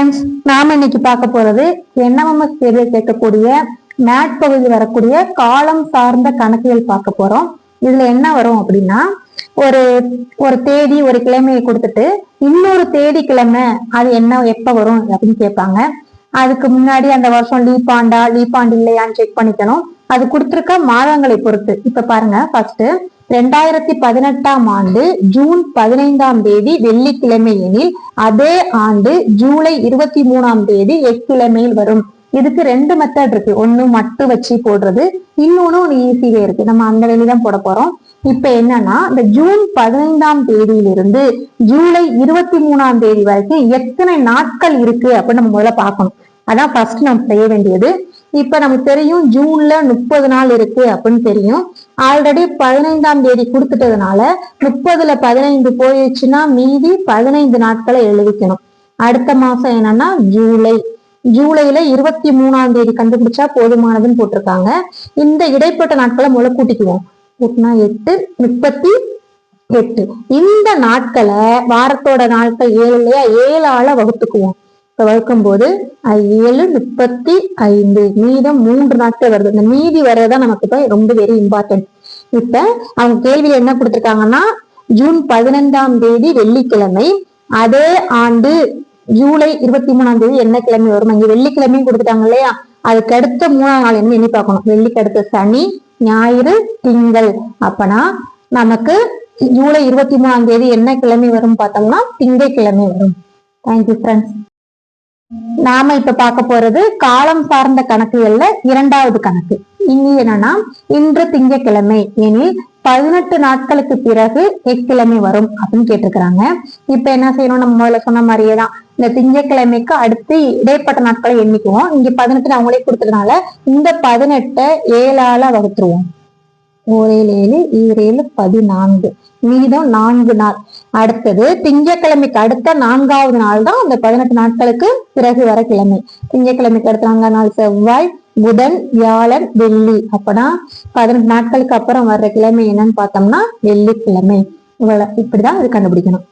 Friends நாம இன்னைக்கு பார்க்க போறது என்எம்எஸ் தேர்வை கேட்கக்கூடிய மேட் பகுதியில் வரக்கூடிய காலம் சார்ந்த கணக்குகள் பார்க்க போறோம். இதுல என்ன வரும் அப்படின்னா ஒரு ஒரு தேதி ஒரு கிழமையை கொடுத்துட்டு இன்னொரு தேதி கிழமை அது என்ன எப்ப வரும் அப்படின்னு கேட்பாங்க. அதுக்கு முன்னாடி அந்த வருஷம் லீப் ஆண்டா லீப் ஆண்டு இல்லையான்னு செக் பண்ணிக்கணும். அது கொடுத்துருக்க மாதங்களை பொறுத்து. இப்ப பாருங்க ஃபர்ஸ்ட் ரெண்டாயிரத்தி பதினெட்டாம் ஆண்டு ஜூன் பதினைந்தாம் தேதி வெள்ளிக்கிழமை எனில் அதே ஆண்டு ஜூலை இருபத்தி மூணாம் தேதி எக்கிழமையில் வரும். இதுக்கு ரெண்டு மெத்தட் இருக்கு. ஒண்ணு மட்டு வச்சு போடுறது இன்னொன்னு ஒரு ஈஸிவே இருக்கு. நம்ம அந்த வழி போட போறோம். இப்ப என்னன்னா இந்த ஜூன் பதினைந்தாம் தேதியிலிருந்து ஜூலை இருபத்தி மூணாம் தேதி வரைக்கும் எத்தனை நாட்கள் இருக்கு அப்படின்னு நம்ம முதல்ல பார்க்கணும். அதான் ஃபர்ஸ்ட் நம்ம செய்ய வேண்டியது. இப்ப நமக்கு தெரியும் ஜூன்ல முப்பது நாள் இருக்கு அப்படின்னு தெரியும். ஆல்ரெடி பதினைந்தாம் தேதி கொடுத்துட்டதுனால முப்பதுல பதினைந்து போயிடுச்சுன்னா மீதி பதினைந்து நாட்களை எழுதிக்கணும். அடுத்த மாசம் என்னன்னா ஜூலை. ஜூலைல இருபத்தி மூணாம் தேதி கண்டுபிடிச்சா போதுமானதுன்னு போட்டிருக்காங்க. இந்த இடைப்பட்ட நாட்களை முளை கூட்டிக்குவோம். கூட்டினா எட்டு முப்பத்தி எட்டு. இந்த நாட்களை வாரத்தோட நாட்கள் ஏழு இல்லையா? ஏழால வகுத்துக்குவோம். இப்ப வகுக்கும் ஏழு முப்பத்தி ஐந்து மீதம் மூன்று நாட்கள் வருது. இந்த மீதி வர்றதுதான் நமக்கு இப்போ ரொம்ப வெரி இம்பார்ட்டன்ட் இப்ப அவங்க கேள்வியில என்ன கொடுத்திருக்காங்கன்னா ஜூன் பதினைந்தாம் தேதி வெள்ளிக்கிழமை அதே ஆண்டு ஜூலை இருபத்தி மூணாம் தேதி என்ன கிழமை வரும் இங்க வெள்ளிக்கிழமையும் கொடுத்துட்டாங்க இல்லையா? அதுக்கு அடுத்த மூணாம் நாள் என்ன எண்ணி பார்க்கணும்? வெள்ளிக்கு அடுத்த சனி ஞாயிறு திங்கள். அப்பனா நமக்கு ஜூலை இருபத்தி மூணாம் தேதி என்ன கிழமை வரும் பார்த்தோம்னா திங்கட்கிழமை வரும். தேங்க்யூ ஃப்ரெண்ட்ஸ் நாம இப்ப பார்க்க போறது காலம் சார்ந்த கணக்குகள்ல இரண்டாவது கணக்கு. இனி என்னன்னா இன்று திங்கட்கிழமை எனில் பதினெட்டு நாட்களுக்கு பிறகு எக்கிழமை வரும் அப்படின்னு கேட்டிருக்கிறாங்க. இப்ப என்ன செய்யணும்? நம்ம முதல்ல சொன்ன மாதிரியே தான். இந்த திங்கட்கிழமைக்கு அடுத்து இடைப்பட்ட நாட்களை எண்ணிக்குவோம். இங்க பதினெட்டு அவங்களே கொடுத்ததுனால இந்த பதினெட்டை ஏழால வகுத்துருவோம். ஓரேழு ஏழு ஈரேழு பதினான்கு. மீதம் நான்கு நாள். அடுத்தது திங்கட்கிழமைக்கு அடுத்த நான்காவது நாள் தான் அந்த பதினெட்டு நாட்களுக்கு பிறகு வர கிழமை. திங்கட்கிழமைக்கு அடுத்த நான்காவது நாள் செவ்வாய் புதன் வியாழன் வெள்ளி. அப்பனா பதினெட்டு நாட்களுக்கு அப்புறம் வர்ற கிழமை என்னன்னு பார்த்தோம்னா வெள்ளிக்கிழமை. இவ்வளவு இப்படிதான் இது கண்டுபிடிக்கணும்.